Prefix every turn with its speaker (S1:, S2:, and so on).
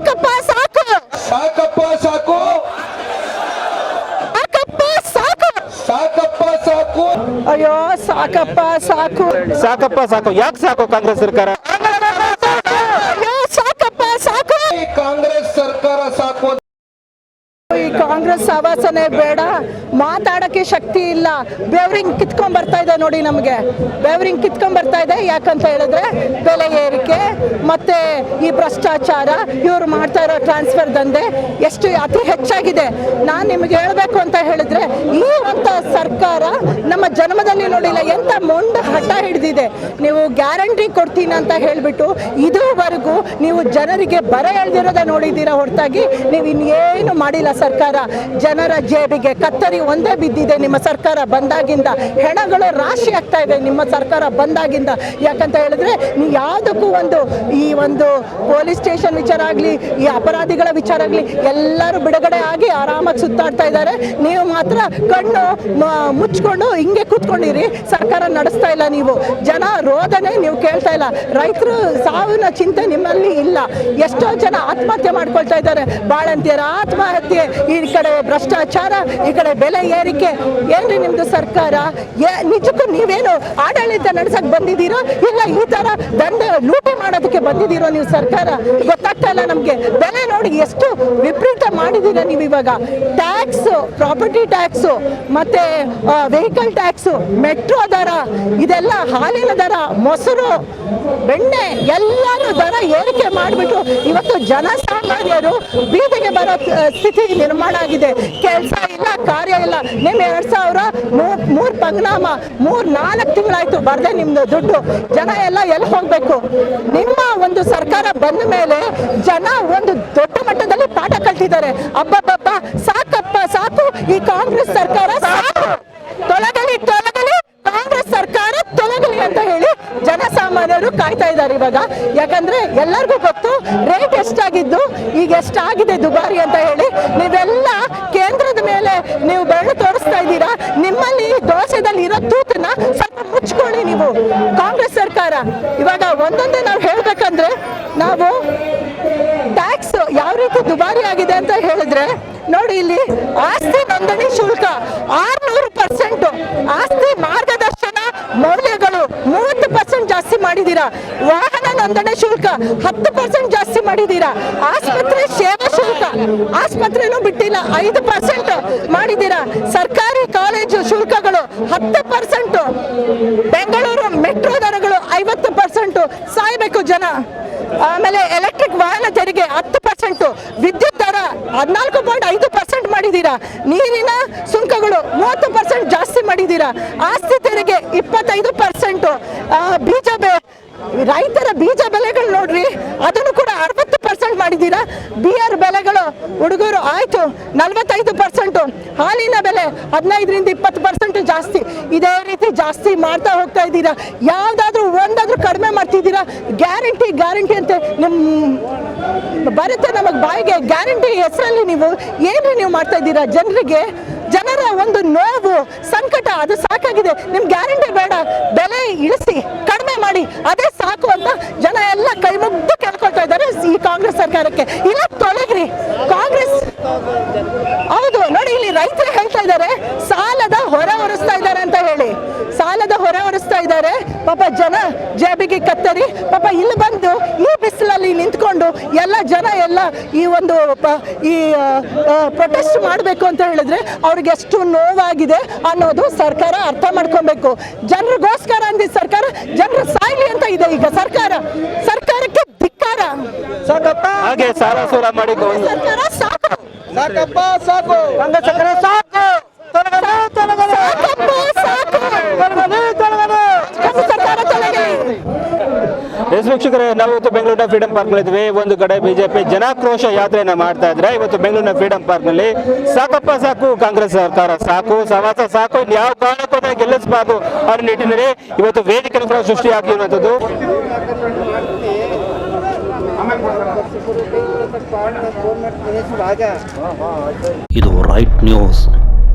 S1: ಸಾಕಪ್ಪ ಸಾಕು.
S2: ಸಾಕಪ್ಪ ಸಾಕು.
S1: ಸಾಕಪ್ಪ ಸಾಕು.
S2: ಸಾಕಪ್ಪ ಸಾಕು.
S1: ಅಯ್ಯೋ ಸಾಕಪ್ಪ ಸಾಕು.
S3: ಸಾಕಪ್ಪ ಸಾಕು. ಯಾಕೆ ಸಾಕು ಕಾಂಗ್ರೆಸ್ ಸರ್ಕಾರ?
S1: ಅಯ್ಯೋ ಸಾಕಪ್ಪ ಸಾಕು.
S2: ಈ ಕಾಂಗ್ರೆಸ್ ಸರ್ಕಾರ ಸಾಕು
S1: ಈ ಕಾಂಗ್ರೆಸ್ ಸವಾಸನೆ ಬೇಡ. ಮಾತಾಡಕ್ಕೆ ಶಕ್ತಿ ಇಲ್ಲ. ಬೆವ್ರಿಂಗ್ ಕಿತ್ಕೊಂಡ್ ಬರ್ತಾ ಇದೆ ನೋಡಿ ನಮಗೆ. ಬೆವ್ರಿಂಗ್ ಕಿತ್ಕೊಂಡ್ ಬರ್ತಾ ಇದೆ. ಯಾಕಂತ ಹೇಳಿದ್ರೆ ಬೆಲೆ ಏರಿಕೆ, ಮತ್ತೆ ಈ ಭ್ರಷ್ಟಾಚಾರ, ಇವರು ಮಾಡ್ತಾ ಇರೋ ಟ್ರಾನ್ಸ್ಫರ್ ದಂಧೆ ಎಷ್ಟು ಅತಿ ಹೆಚ್ಚಾಗಿದೆ. ನಾನು ನಿಮಗೆ ಹೇಳಬೇಕು ಅಂತ ಹೇಳಿದ್ರೆ, ಈ ಅಂತ ಸರ್ಕಾರ ನಮ್ಮ ಜನ್ಮದಲ್ಲಿ ನೋಡಿಲ್ಲ. ಎಂತ ಮೊಂಡ ಹಠ ಹಿಡಿದಿದೆ. ನೀವು ಗ್ಯಾರಂಟಿ ಕೊಡ್ತೀನಿ ಅಂತ ಹೇಳ್ಬಿಟ್ಟು ಇದುವರೆಗೂ ನೀವು ಜನರಿಗೆ ಬರ ಎಳ್ದಿರೋದ ನೋಡಿದ್ದೀರಾ ಹೊರತಾಗಿ. ನೀವು ಇನ್ನೇನು ಮಾಡಿಲ್ಲ. ಸರ್ಕಾರ ಜನರ ಜೇಬಿಗೆ ಕತ್ತರಿ ಒಂದೇ ಬಿದ್ದಿದೆ. ನಿಮ್ಮ ಸರ್ಕಾರ ಬಂದಾಗಿಂದ ಹೆಣಗಳು ರಾಶಿ ಆಗ್ತಾ ಇದೆ. ನಿಮ್ಮ ಸರ್ಕಾರ ಬಂದಾಗಿಂದ ಯಾಕಂತ ಹೇಳಿದ್ರೆ ನೀವು ಯಾವುದಕ್ಕೂ ಒಂದು ಈ ಒಂದು ಪೊಲೀಸ್ ಸ್ಟೇಷನ್ ವಿಚಾರ ಆಗಲಿ, ಈ ಅಪರಾಧಿಗಳ ವಿಚಾರ ಆಗಲಿ, ಎಲ್ಲರೂ ಬಿಡುಗಡೆ ಆಗಿ ಆರಾಮಾಗಿ ಸುತ್ತಾಡ್ತಾ ಇದ್ದಾರೆ. ನೀವು ಮಾತ್ರ ಕಣ್ಣು ಮುಚ್ಕೊಂಡು ಹಿಂಗೆ ಕೂತ್ಕೊಂಡಿರಿ. ಸರ್ಕಾರ ನಡೆಸ್ತಾ ಇಲ್ಲ ನೀವು. ಜನ ರೋದನೆ ನೀವು ಕೇಳ್ತಾ ಇಲ್ಲ. ರೈತರು ಸಾವಿನ ಚಿಂತೆ ನಿಮ್ಮಲ್ಲಿ ಇಲ್ಲ. ಎಷ್ಟೋ ಜನ ಆತ್ಮಹತ್ಯೆ ಮಾಡ್ಕೊಳ್ತಾ ಇದ್ದಾರೆ. ಬಾಳಂತಿಯರ ಆತ್ಮಹತ್ಯೆ ಈ ಕಡೆ ಭ್ರಷ್ಟಾಚಾರ, ಈ ಕಡೆ ಬೆಲೆ ಏರಿಕೆ. ಏನ್ರಿ ನಿಮ್ದು ಸರ್ಕಾರ? ನಿಜಕ್ಕೂ ನೀವೇನು ಆಡಳಿತ ನಡೆಸಕ್ ಬಂದಿದ್ದೀರೋ? ಇಲ್ಲ ಈ ತರ ದಂಡ ಲೂಟಿ ಮಾಡೋದಕ್ಕೆ ಬಂದಿದ್ದೀರೋ ನೀವು ಸರ್ಕಾರ? ಗೊತ್ತಾಗ್ತಾ ಇಲ್ಲ ನಮ್ಗೆ. ಬೆಲೆ ನೋಡಿ ಎಷ್ಟು ವಿಪರೀತ ಮಾಡಿದ್ದೀರಾ ನೀವು ಇವಾಗ. ಟ್ಯಾಕ್ಸ್ ಪ್ರಾಪರ್ಟಿ ಟ್ಯಾಕ್ಸ್ ಮತ್ತೆ ವೆಹಿಕಲ್ ಟ್ಯಾಕ್ಸ್ ಮೆಟ್ರೋ ದರ, ಇದೆಲ್ಲ ಹಾಲಿನ ದರ, ಮೊಸರು, ಬೆಣ್ಣೆ, ಎಲ್ಲರೂ ದರ ಏರಿಕೆ ಮಾಡಿಬಿಟ್ಟು ಇವತ್ತು ಜನಸಾಮಾನ್ಯರು ಬೀದಿಗೆ ಬರೋ ಸ್ಥಿತಿ ನಿರ್ಮಾಣ ಆಗಿದೆ. ಕೆಲಸ ಇಲ್ಲ, ಕಾರ್ಯ ಇಲ್ಲ. ನಿಮ್ ಎರಡ್ ಸಾವಿರ ಮೂರ್ ಪಂಗ್ನಾಮ, ಮೂರ್ ನಾಲ್ಕು ತಿಂಗಳಾಯ್ತು. ಬರ್ದೆ ನಿಮ್ದು ದುಡ್ಡು. ಜನ ಎಲ್ಲ ಎಲ್ಲಿ ಹೋಗ್ಬೇಕು? ನಿಮ್ಮ ಒಂದು ಸರ್ಕಾರ ಬಂದ ಮೇಲೆ ಜನ ಒಂದು ದೊಡ್ಡ ಮಟ್ಟದಲ್ಲಿ ಪಾಠ ಕಲ್ತಿದ್ದಾರೆ. ಅಬ್ಬಬ್ಬಬ್ಬ, ಸಾಕಪ್ಪ, ಸಾಕು. ಈ ಕಾಂಗ್ರೆಸ್ ಸರ್ಕಾರ ಸಾಕು. ಜನಸಾಮಾನ್ಯರು ಕಾಯ್ತಾ ಇದ್ದಾರೆ ಇವಾಗ. ಯಾಕಂದ್ರೆ ಎಲ್ಲರಿಗೂ ಗೊತ್ತು ರೇಟ್ ಎಷ್ಟಾಗಿದ್ದು, ಈಗ ಎಷ್ಟಾಗಿದೆ ದುಬಾರಿ ಅಂತ ಹೇಳಿ. ನೀವೆಲ್ಲ ಕೇಂದ್ರದ ಮೇಲೆ ನೀವು ಬೆರಳು ತೋರಿಸ್ತಾ ಇದ್ದೀರಾ? ನಿಮ್ಮಲ್ಲಿ ದೋಷದಲ್ಲಿ ಇರೋ ತೂತನ್ನ ಸ್ವಲ್ಪ ಮುಚ್ಕೊಳ್ಳಿ ನೀವು. ಕಾಂಗ್ರೆಸ್ ಸರ್ಕಾರ, ಇವಾಗ ಒಂದೊಂದೇ ನಾವು ಹೇಳ್ಬೇಕಂದ್ರೆ, ನಾವು ಟ್ಯಾಕ್ಸ್ ಯಾವ ರೀತಿ ದುಬಾರಿ ಆಗಿದೆ ಅಂತ ಹೇಳಿದ್ರೆ, ನೋಡಿ ಇಲ್ಲಿ ಆಸ್ತಿ ನೋಂದಣಿ ಶುಲ್ಕ ಆರ್ನೂರು ಪರ್ಸೆಂಟ್ ಆಸ್ತಿ ಮಾರ್ಗದರ್ಶನ ಮೌಲ್ಯಗಳು ಮೂವತ್ತು ಪರ್ಸೆಂಟ್ ಮಾಡಿದೀರಾ ವಾಹನ ನೋಂದಣಿ ಶುಲ್ಕ ಹತ್ತು ಪರ್ಸೆಂಟ್ ಜಾಸ್ತಿ ಮಾಡಿದ್ದೀರಾ? ಆಸ್ಪತ್ರೆ ಸೇವಾ ಶುಲ್ಕ ಆಸ್ಪತ್ರೆನೂ ಬಿಟ್ಟಿಲ್ಲ, ಐದು ಪರ್ಸೆಂಟ್ ಮಾಡಿದ್ದೀರಾ? ಸರ್ಕಾರಿ ಕಾಲೇಜು ಶುಲ್ಕಗಳು ಹತ್ತು ಪರ್ಸೆಂಟ್ ಬೆಂಗಳೂರು ಮೆಟ್ರೋ ದರಗಳು ಐವತ್ತು ಪರ್ಸೆಂಟ್ ಸಾಯ್ಬೇಕು ಜನ. ಆಮೇಲೆ ಎಲೆಕ್ಟ್ರಿಕ್ ವಾಹನ ತೆರಿಗೆ ಹತ್ತು ಪರ್ಸೆಂಟ್ ವಿದ್ಯುತ್ ದರ ಹದಿನಾಲ್ಕು ಪಾಯಿಂಟ್ ಐದು ಪರ್ಸೆಂಟ್ ಮಾಡಿದ್ದೀರಾ? ನೀರಿನ ಸುಂಕಗಳು ಮೂವತ್ತು ಪರ್ಸೆಂಟ್ ಜಾಸ್ತಿ ಮಾಡಿದ್ದೀರಾ? ಆಸ್ತಿ ತೆರಿಗೆ ಇಪ್ಪತ್ತೈದು ಪರ್ಸೆಂಟ್ ಬೀಜ ರೈತರ ಬೀಜ ಬೆಲೆಗಳು ನೋಡ್ರಿ, ಅದನ್ನು ಕೂಡ ಅರವತ್ತು ಪರ್ಸೆಂಟ್ ಮಾಡಿದ್ದೀರಾ? ಬಿಯರ್ ಬೆಲೆಗಳು ಹುಡುಗರು ಆಯ್ತು, ನಲವತ್ತೈದು ಪರ್ಸೆಂಟ್ ಹಾಲಿನ ಬೆಲೆ ಹದಿನೈದರಿಂದ ಇಪ್ಪತ್ತು ಪರ್ಸೆಂಟ್ ಜಾಸ್ತಿ. ಇದೇ ರೀತಿ ಜಾಸ್ತಿ ಮಾಡ್ತಾ ಹೋಗ್ತಾ ಇದ್ದೀರಾ? ಯಾವ್ದಾದ್ರು ಒಂದಾದರೂ ಕಡಿಮೆ ಮಾಡ್ತಿದ್ದೀರಾ? ಗ್ಯಾರಂಟಿ ಗ್ಯಾರಂಟಿ ಅಂತ ನಿಮ್ಮ ಬರುತ್ತೆ ನಮಗೆ ಬಾಯಿಗೆ. ಗ್ಯಾರಂಟಿ ಹೆಸರಲ್ಲಿ ನೀವು ಏನು ನೀವು ಮಾಡ್ತಾ ಇದ್ದೀರಾ? ಜನರಿಗೆ ಜನರ ಒಂದು ನೋವು, ಸಂಕಟ, ಅದು ಸಾಕಾಗಿದೆ. ನಿಮ್ ಗ್ಯಾರಂಟಿ ಬೇಡ. ಬೆಲೆ ಇಳಿಸಿ, ಕಡಿಮೆ ಮಾಡಿ, ಅದೇ ಸಾಕು ಅಂತ ಜನ ಎಲ್ಲ ಕೈ ಮುಗ್ದು ಕೇಳ್ಕೊಳ್ತಾ ಇದ್ದಾರೆ ಈ ಕಾಂಗ್ರೆಸ್ ಸರ್ಕಾರಕ್ಕೆ. ಇಲ್ಲ ತೊಲಗ್ರಿ ಕಾಂಗ್ರೆಸ್ ಹೌದು ನೋಡಿ ಇಲ್ಲಿ ರೈತರು ಹೇಳ್ತಾ ಇದ್ದಾರೆ ಸಾಲದ ಹೊರೆ ಹೊರಿಸ್ತಾ ಇದ್ದಾರೆ ಅಂತ ಹೇಳಿ ಸಾಲದ ಹೊರೆ ಹೊರಿಸ್ತಾ ಇದ್ದಾರೆ ಪಾಪ ಜನ ಜೇಬಿಗೆ ಕತ್ತರಿ ಪಾಪ ಇಲ್ಲಿ ಬಂದು ಈ ಬಿಸಿಲಲ್ಲಿ ನಿಂತ್ಕೊಂಡು ಎಲ್ಲ ಜನ ಎಲ್ಲ ಈ ಒಂದು ಈ ಪ್ರೊಟೆಸ್ಟ್ ಮಾಡಬೇಕು ಅಂತ ಹೇಳಿದ್ರೆ ಅವ್ರಿಗೆ ಎಷ್ಟು ನೋವಾಗಿದೆ ಅನ್ನೋದು ಸರ್ಕಾರ ಅರ್ಥ ಮಾಡ್ಕೊಬೇಕು. ಜನರಿಗೋಸ್ಕರ ಅಂದ ಸರ್ಕಾರ ಜನರು ಸಾಯ್ಲಿ ಅಂತ ಇದೆ ಈಗ ಸರ್ಕಾರ. ಸರ್ಕಾರಕ್ಕೆ ಧಿಕ್ಕಾರ.
S3: ಹಾಗೆ ಮಾಡಿ
S1: ಸರ್ಕಾರ ಸಾಕು.
S2: ಸಾಕಪ್ಪ ಸಾಕು.
S3: ಸಾಕು ತೊಲಗಲಿ, ತೊಲಗಲಿ.
S1: ಸಾಕಪ್ಪ ಸಾಕು
S3: ತೊಲಗಲಿ, ತೊಲಗಲಿ.
S1: ನಮ್ಮ ಸರ್ಕಾರ ತೊಲಗಲಿ
S3: ಎಸ್ ವೀಕ್ಷಕರೇ, ನಾವು ಇವತ್ತು ಬೆಂಗಳೂರಿನ ಫ್ರೀಡಂ ಪಾರ್ಕ್ ಇದ್ವಿ. ಒಂದು ಕಡೆ ಬಿಜೆಪಿ ಜನಾಕ್ರೋಶ ಯಾತ್ರೆಯನ್ನ ಮಾಡ್ತಾ ಇದ್ರೆ, ಇವತ್ತು ಬೆಂಗಳೂರಿನ ಫ್ರೀಡಂ ಪಾರ್ಕ್ನಲ್ಲಿ ಸಾಕಪ್ಪ ಸಾಕು, ಕಾಂಗ್ರೆಸ್ ಸರ್ಕಾರ ಸಾಕು ಸಮಾಸ ಸಾಕು ಯಾವ ಕಾರಣಕ್ಕೂ ಗೆಲ್ಲಿಸಬಾರ್ದು ಅನ್ನೋ ನಿಟ್ಟಿನಲ್ಲಿ ಇವತ್ತು ವೇದಿಕೆ ಕೂಡ ಸೃಷ್ಟಿಯಾಗಿರುವಂತದ್ದು
S4: ಇದು ರೈಟ್ ನ್ಯೂಸ್